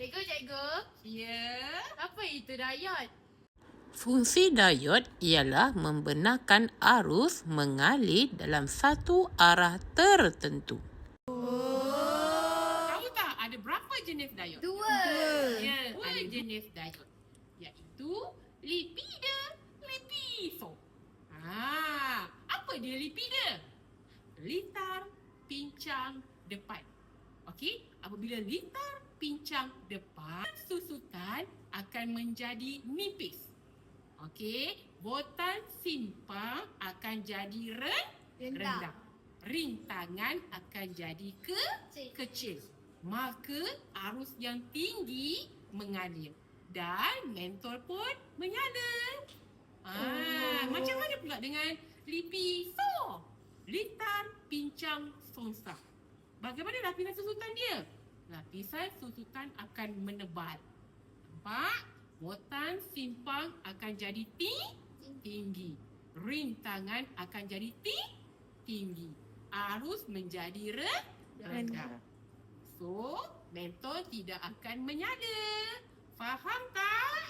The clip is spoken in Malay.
Cikgu, cikgu. Ya. Apa itu dayot? Fungsi diod ialah membenarkan arus mengalir dalam satu arah tertentu. Tahu tak ada berapa jenis diod? Dua. Ya, ada jenis diod. Iaitu lipida, lipiso. Ah, apa dia lipida? Litar pincang depan. Okey, apabila litar pincang depan, susutan akan menjadi nipis. Okey, botan simpang akan jadi ren, rendah. Rintangan akan jadi ke kecil. Maka arus yang tinggi mengalir dan mentol pun menyala. Ah, Oh. macam mana pula dengan lipiso? Litar pincang sonsa. Bagaimana lapisan susutan dia? Lapisan susutan akan menebal. Nampak? Botan simpang akan jadi ting tinggi. Rintangan akan jadi ting tinggi. Arus menjadi re rendah. So, mentol tidak akan menyala. Faham tak?